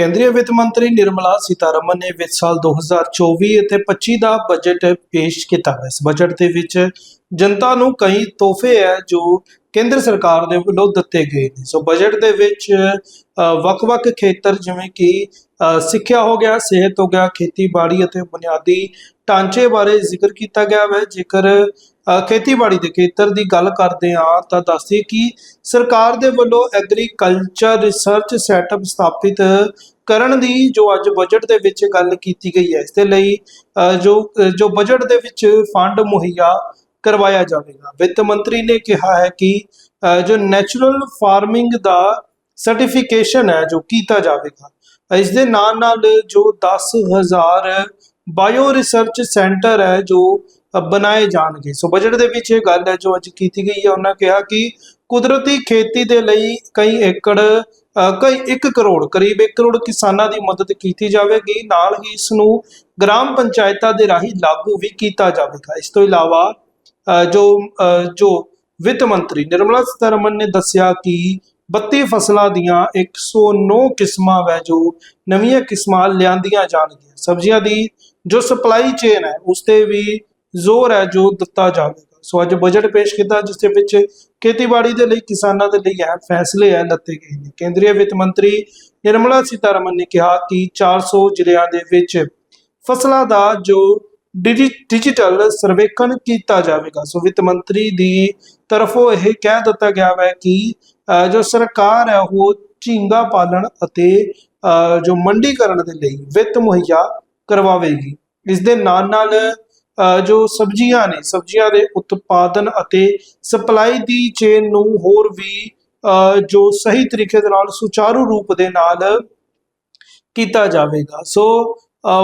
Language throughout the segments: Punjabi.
ਕੇਂਦਰੀ ਵਿੱਤ ਮੰਤਰੀ ਨਿਰਮਲਾ ਸੀਤਾਰਮਨ ਨੇ ਵਿੱਤ ਸਾਲ 2024 ਅਤੇ 25 ਦਾ ਬਜਟ ਪੇਸ਼ ਕੀਤਾ ਹੈ। ਇਸ ਬਜਟ ਦੇ ਵਿੱਚ ਜਨਤਾ ਨੂੰ ਕਈ ਤੋਹਫੇ ਹੈ ਜੋ ਕੇਂਦਰ ਸਰਕਾਰ ਦੇ ਵੱਲੋਂ ਦਿੱਤੇ ਗਏ ਨੇ। ਸੋ ਬਜਟ ਦੇ ਵਿੱਚ ਵੱਖ-ਵੱਖ ਖੇਤਰ ਜਿਵੇਂ ਕਿ ਸਿੱਖਿਆ ਹੋ ਗਿਆ, ਸਿਹਤ ਹੋ ਗਿਆ, ਖੇਤੀਬਾੜੀ ਅਤੇ ਬੁਨਿਆਦੀ ਢਾਂਚੇ ਬਾਰੇ ਜ਼ਿਕਰ ਕੀਤਾ ਗਿਆ ਹੈ। ਜੇਕਰ ਖੇਤੀਬਾੜੀ ਦੇ ਖੇਤਰ ਦੀ ਗੱਲ ਕਰਦੇ ਹਾਂ ਤਾਂ ਦੱਸਦੇ ਕਿ ਸਰਕਾਰ ਦੇ ਵੱਲੋਂ ਐਗਰੀਕਲਚਰ ਰਿਸਰਚ ਸੈਟਅਪ ਸਥਾਪਿਤ ਕਰਨ ਦੀ ਜੋ ਅੱਜ ਬਜਟ ਦੇ ਵਿੱਚ ਗੱਲ ਕੀਤੀ ਗਈ ਹੈ, ਇਸ ਦੇ ਲਈ ਜੋ ਜੋ ਬਜਟ ਦੇ ਵਿੱਚ ਫੰਡ ਮੁਹੱਈਆ ਕਰਵਾਇਆ ਜਾਵੇਗਾ। ਵਿੱਤ ਮੰਤਰੀ ਨੇ ਕਿਹਾ ਹੈ ਕਿ ਜੋ ਨੈਚੁਰਲ ਫਾਰਮਿੰਗ ਦਾ ਸਰਟੀਫਿਕੇਸ਼ਨ ਹੈ, ਜੋ ਕੀਤਾ ਜਾਵੇਗਾ, ਇਸ ਦੇ ਨਾਲ ਨਾਲ ਜੋ 10000 ਬਾਇਓ ਰਿਸਰਚ ਸੈਂਟਰ ਹੈ, ਜੋ ਬਣਾਏ ਜਾਣਗੇ। ਸੋ ਬਜਟ ਦੇ ਵਿੱਚ ਇਹ ਗੱਲ ਹੈ ਜੋ ਅੱਜ ਕੀਤੀ ਗਈ ਹੈ ਉਹਨਾਂ ਕਿਹਾ ਕਿ ਕੁਦਰਤੀ ਖੇਤੀ ਦੇ ਲਈ ਕਈ ਏਕੜ ਕਈ 1 ਕਰੋੜ ਕਰੀਬ 1 ਕਰੋੜ ਕਿਸਾਨਾਂ ਦੀ ਮਦਦ ਕੀਤੀ ਜਾਵੇਗੀ। ਨਾਲ ਹੀ ਇਸ ਨੂੰ ਗ੍ਰਾਮ ਪੰਚਾਇਤਾਂ ਦੇ ਰਾਹੀਂ ਲਾਗੂ ਵੀ ਕੀਤਾ ਜਾਵੇਗਾ। ਇਸ ਤੋਂ ਇਲਾਵਾ ਅ, ਜੋ ਅ, ਜੋ ਵਿੱਤ ਮੰਤਰੀ ਨਿਰਮਲਾ ਸੀਤਾਰਮਨ ਨੇ ਦੱਸਿਆ ਕਿ 32 ਫਸਲਾਂ ਦੀਆਂ 109 ਕਿਸਮਾਂ ਵੈ ਜੋ ਨਵੀਆਂ ਕਿਸਮਾਂ ਲਿਆਂਦੀਆਂ ਜਾਣਗੀਆਂ। ਸਬਜ਼ੀਆਂ ਦੀ ਜੋ ਸਪਲਾਈ ਚੇਨ ਹੈ ਉਸ ਤੇ ਵੀ ਜ਼ੋਰ ਹੈ ਜੋ ਦਿੱਤਾ ਜਾਵੇਗਾ। ਸੋ ਅੱਜ ਬਜਟ ਪੇਸ਼ ਕੀਤਾ ਜਿਸ ਦੇ ਵਿੱਚ ਖੇਤੀਬਾੜੀ ਦੇ ਲਈ ਕਿਸਾਨਾਂ ਦੇ ਲਈ ਇਹ ਫੈਸਲੇ ਹੈ ਲੱਤੇ ਗਏ ਨੇ। ਕੇਂਦਰੀ ਵਿੱਤ ਮੰਤਰੀ ਨਿਰਮਲਾ ਸੀਤਾਰਮਨ ਨੇ ਕਿਹਾ ਕਿ 400 ਜ਼ਿਲ੍ਹਿਆਂ ਦੇ ਵਿੱਚ ਫਸਲਾਂ ਦਾ ਜੋ ਡਿਜੀਟਲ ਸਰਵੇਖਣ ਕੀਤਾ ਜਾਵੇਗਾ। ਸੋ ਵਿੱਤ ਮੰਤਰੀ ਦੀ ਤਰਫੋਂ ਇਹ ਕਹਿ ਦਿੱਤਾ ਗਿਆ ਹੈ ਕਿ ਜੋ ਸਰਕਾਰ ਹੈ ਉਹ ਝੀਂਗਾ ਪਾਲਣ ਅਤੇ ਅ, ਜੋ ਮੰਡੀਕਰਨ ਦੇ ਲਈ ਵਿੱਤ ਮੁਹੱਈਆ ਕਰਵਾਵੇਗੀ। ਇਸ ਦੇ ਨਾਲ ਨਾਲ ਜੋ ਸਬਜ਼ੀਆਂ ਨੇ ਸਬਜ਼ੀਆਂ ਦੇ ਉਤਪਾਦਨ ਅਤੇ ਸਪਲਾਈ ਦੀ ਚੇਨ ਨੂੰ ਹੋਰ ਵੀ ਜੋ ਸਹੀ ਤਰੀਕੇ ਦੇ ਨਾਲ ਸੁਚਾਰੂ ਰੂਪ ਦੇ ਨਾਲ ਕੀਤਾ ਜਾਵੇਗਾ। ਸੋ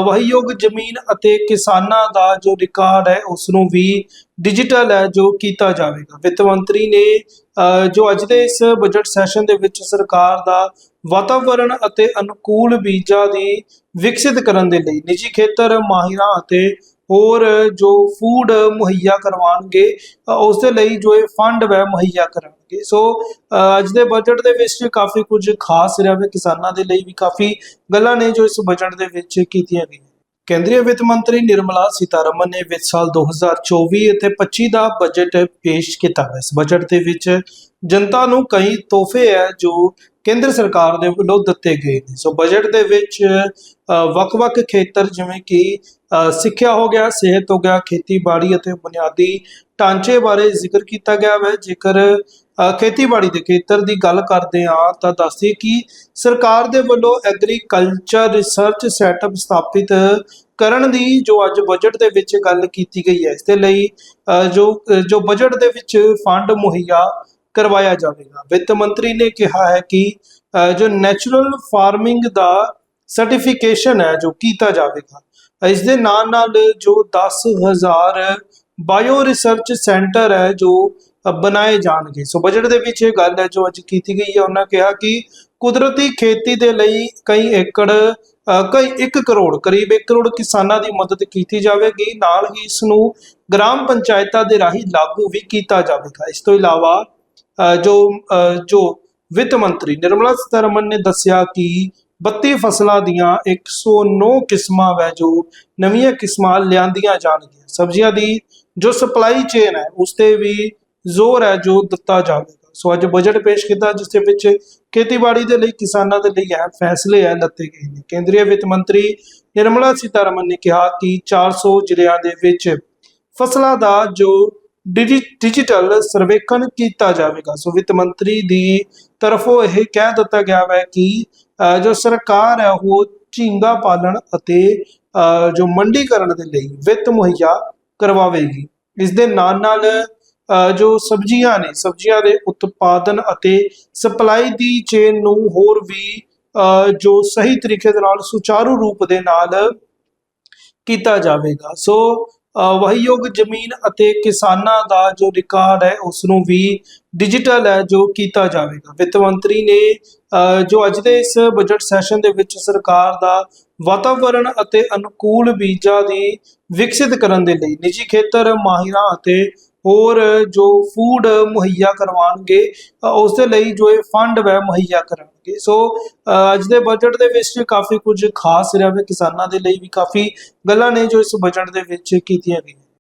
ਵਹੀਯੋਗ ਜ਼ਮੀਨ ਅਤੇ ਕਿਸਾਨਾਂ ਦਾ ਜੋ ਰਿਕਾਰਡ ਹੈ ਉਸ ਨੂੰ ਵੀ ਡਿਜੀਟਲ ਹੈ ਜੋ ਕੀਤਾ ਜਾਵੇਗਾ। ਵਿੱਤ ਮੰਤਰੀ ਨੇ ਅ, ਜੋ ਅੱਜ ਦੇ ਇਸ ਬਜਟ ਸੈਸ਼ਨ ਦੇ ਵਿੱਚ ਸਰਕਾਰ ਦਾ ਵਾਤਾਵਰਣ ਅਤੇ ਅਨੁਕੂਲ ਬੀਜਾਂ ਦੀ ਵਿਕਸਿਤ ਕਰਨ ਦੇ ਲਈ ਨਿੱਜੀ ਖੇਤਰ ਮਾਹਿਰਾਂ ਅਤੇ ਹੋਰ ਜੋ ਫੂਡ ਮੁਹੱਈਆ ਕਰਵਾਉਣਗੇ ਅ, ਉਸ ਦੇ ਲਈ ਜੋ ਇਹ ਫੰਡ ਵੈ ਮੁਹੱਈਆ ਕਰਨਗੇ ਸੋ ਅੱਜ ਦੇ ਬਜਟ ਦੇ ਵਿੱਚ ਕਾਫੀ ਕੁਝ ਖਾਸ ਰਿਹਾ ਹੈ ਕਿਸਾਨਾਂ ਦੇ ਲਈ ਵੀ ਕਾਫੀ ਗੱਲਾਂ ਨੇ ਜੋ ਇਸ ਬਜਟ ਦੇ ਵਿੱਚ ਕੀਤੀਆਂ ਗਈਆਂ। ਕੇਂਦਰੀ ਵਿੱਤ ਮੰਤਰੀ ਨਿਰਮਲਾ ਸੀਤਾਰਮਨ ਨੇ ਵਿੱਤ ਸਾਲ 2024 ਅਤੇ 25 ਦਾ ਬਜਟ ਪੇਸ਼ ਕੀਤਾ ਹੈ। ਇਸ ਬਜਟ ਦੇ ਵਿੱਚ ਜਨਤਾ ਨੂੰ ਕਈ ਤੋਹਫੇ ਹੈ ਜੋ ਕੇਂਦਰ ਸਰਕਾਰ ਦੇ ਵੱਲੋਂ ਦਿੱਤੇ ਗਏ ਨੇ। ਸੋ ਬਜਟ ਦੇ ਵਿੱਚ ਅ, ਵੱਖ-ਵੱਖ ਖੇਤਰ ਜਿਵੇਂ ਕਿ ਸਿੱਖਿਆ ਹੋ ਗਿਆ, ਸਿਹਤ ਹੋ ਗਿਆ, ਖੇਤੀਬਾੜੀ ਅਤੇ ਬੁਨਿਆਦੀ ਢਾਂਚੇ ਬਾਰੇ ਜ਼ਿਕਰ ਕੀਤਾ ਗਿਆ ਹੈ ਜੇਕਰ ਖੇਤੀਬਾੜੀ ਦੇ ਖੇਤਰ ਦੀ ਗੱਲ ਕਰਦੇ ਹਾਂ ਤਾਂ ਦੱਸਦੇ ਕਿ ਸਰਕਾਰ ਦੇ ਵੱਲੋਂ ਐਗਰੀਕਲਚਰ ਰਿਸਰਚ ਸੈਟਅਪ ਸਥਾਪਿਤ ਕਰਨ ਦੀ ਜੋ ਅੱਜ ਬਜਟ ਦੇ ਵਿੱਚ ਗੱਲ ਕੀਤੀ ਗਈ ਹੈ, ਇਸ ਦੇ ਲਈ ਜੋ ਜੋ ਬਜਟ ਦੇ ਵਿੱਚ ਫੰਡ ਮੁਹੱਈਆ ਕਰਵਾਇਆ ਜਾਵੇਗਾ। ਵਿੱਤ ਮੰਤਰੀ ਨੇ ਕਿਹਾ ਹੈ ਕਿ ਜੋ ਨੈਚੁਰਲ ਫਾਰਮਿੰਗ ਦਾ ਸਰਟੀਫਿਕੇਸ਼ਨ ਹੈ, ਜੋ ਕੀਤਾ ਜਾਵੇਗਾ ਇਸ ਦੇ ਨਾਲ ਨਾਲ ਜੋ 10000 ਬਾਇਓ ਰਿਸਰਚ ਸੈਂਟਰ ਹੈ ਜੋ ਬਣਾਏ ਜਾਣਗੇ। ਸੋ ਬਜਟ ਦੇ ਵਿੱਚ ਇਹ ਗੱਲ ਹੈ ਜੋ ਅੱਜ ਕੀਤੀ ਗਈ ਹੈ ਉਹਨਾਂ ਕਿਹਾ ਕਿ ਕੁਦਰਤੀ ਖੇਤੀ ਦੇ ਲਈ ਕਈ ਏਕੜ ਕਈ 1 ਕਰੋੜ ਕਰੀਬ 1 ਕਰੋੜ ਕਿਸਾਨਾਂ ਦੀ ਮਦਦ ਕੀਤੀ ਜਾਵੇਗੀ। ਨਾਲ ਹੀ ਇਸ ਨੂੰ ਗ੍ਰਾਮ ਪੰਚਾਇਤਾਂ ਦੇ ਰਾਹੀਂ ਲਾਗੂ ਵੀ ਕੀਤਾ ਜਾਵੇਗਾ। ਇਸ ਤੋਂ ਇਲਾਵਾ ਅ, ਜੋ ਅ, ਜੋ ਵਿੱਤ ਮੰਤਰੀ ਨਿਰਮਲਾ ਸੀਤਾਰਮਨ ਨੇ ਦੱਸਿਆ ਕਿ 32 ਫਸਲਾਂ ਦੀਆਂ 109 ਕਿਸਮਾਂ ਵੈ ਜੋ ਨਵੀਆਂ ਕਿਸਮਾਂ ਲਿਆਂਦੀਆਂ ਜਾਣਗੀਆਂ। ਸਬਜ਼ੀਆਂ ਦੀ ਜੋ ਸਪਲਾਈ ਚੇਨ ਹੈ, ਉਸ ਤੇ ਵੀ ਜ਼ੋਰ ਹੈ ਜੋ ਦਿੱਤਾ ਜਾਵੇਗਾ। ਸੋ ਅੱਜ ਬਜਟ ਪੇਸ਼ ਕੀਤਾ, ਜਿਸ ਦੇ ਵਿੱਚ ਖੇਤੀਬਾੜੀ ਦੇ ਲਈ ਕਿਸਾਨਾਂ ਦੇ ਲਈ ਇਹ ਫੈਸਲੇ ਹੈ, ਲੱਤੇ ਗਏ ਨੇ। ਕੇਂਦਰੀ ਵਿੱਤ ਮੰਤਰੀ ਨਿਰਮਲਾ ਸੀਤਾਰਮਨ ਨੇ ਕਿਹਾ ਕਿ 400 ਜ਼ਿਲ੍ਹਿਆਂ ਦੇ ਵਿੱਚ ਫਸਲਾਂ ਦਾ ਜੋ ਡਿਜੀਟਲ ਸਰਵੇਖਣ ਕੀਤਾ ਜਾਵੇਗਾ। ਸੋ ਵਿੱਤ ਮੰਤਰੀ ਦੀ ਤਰਫੋਂ ਇਹ ਕਹਿ ਦਿੱਤਾ ਗਿਆ ਹੈ ਕਿ ਜੋ ਸਰਕਾਰ ਹੈ ਉਹ ਝੀਂਗਾ ਪਾਲਣ ਅਤੇ ਜੋ ਮੰਡੀਕਰਨ ਦੇ ਲਈ ਵਿੱਤ ਮੁਹੱਈਆ ਕਰਵਾਵੇਗੀ। ਇਸ ਦੇ ਨਾਲ ਨਾਲ ਅ, ਜੋ ਸਬਜ਼ੀਆਂ ਨੇ ਸਬਜ਼ੀਆਂ ਦੇ ਉਤਪਾਦਨ ਅਤੇ ਸਪਲਾਈ ਦੀ ਚੇਨ ਨੂੰ ਹੋਰ ਵੀ ਅ, ਜੋ ਸਹੀ ਤਰੀਕੇ ਦੇ ਨਾਲ ਸੁਚਾਰੂ ਰੂਪ ਦੇ ਨਾਲ ਕੀਤਾ ਜਾਵੇਗਾ। ਸੋ ਵਹੀਯੋਗ ਜ਼ਮੀਨ ਅਤੇ ਕਿਸਾਨਾਂ ਦਾ ਜੋ ਰਿਕਾਰਡ ਹੈ ਉਸ ਨੂੰ ਵੀ ਡਿਜੀਟਲ ਹੈ ਜੋ ਕੀਤਾ ਜਾਵੇਗਾ। ਵਿੱਤ ਮੰਤਰੀ ਨੇ ਅ, ਜੋ ਅੱਜ ਦੇ ਇਸ ਬਜਟ ਸੈਸ਼ਨ ਦੇ ਵਿੱਚ ਸਰਕਾਰ ਦਾ ਵਾਤਾਵਰਣ ਅਤੇ ਅਨੁਕੂਲ ਬੀਜਾਂ ਦੀ ਵਿਕਸਿਤ ਕਰਨ ਦੇ ਲਈ ਨਿੱਜੀ ਖੇਤਰ ਮਾਹਿਰਾਂ ਅਤੇ ਹੋਰ ਜੋ ਫੂਡ ਮੁਹੱਈਆ ਕਰਵਾਉਣਗੇ ਅ, ਉਸ ਦੇ ਲਈ ਜੋ ਇਹ ਫੰਡ ਵੈ ਮੁਹੱਈਆ ਕਰਨਗੇ। ਸੋ ਅੱਜ ਦੇ ਬਜਟ ਦੇ ਵਿੱਚ ਕਾਫੀ ਕੁਝ ਖਾਸ ਰਿਹਾ ਵੇ ਕਿਸਾਨਾਂ ਦੇ ਲਈ ਵੀ ਕਾਫੀ ਗੱਲਾਂ ਨੇ ਜੋ ਇਸ ਬਜਟ ਦੇ ਵਿੱਚ ਕੀਤੀਆਂ ਗਈਆਂ।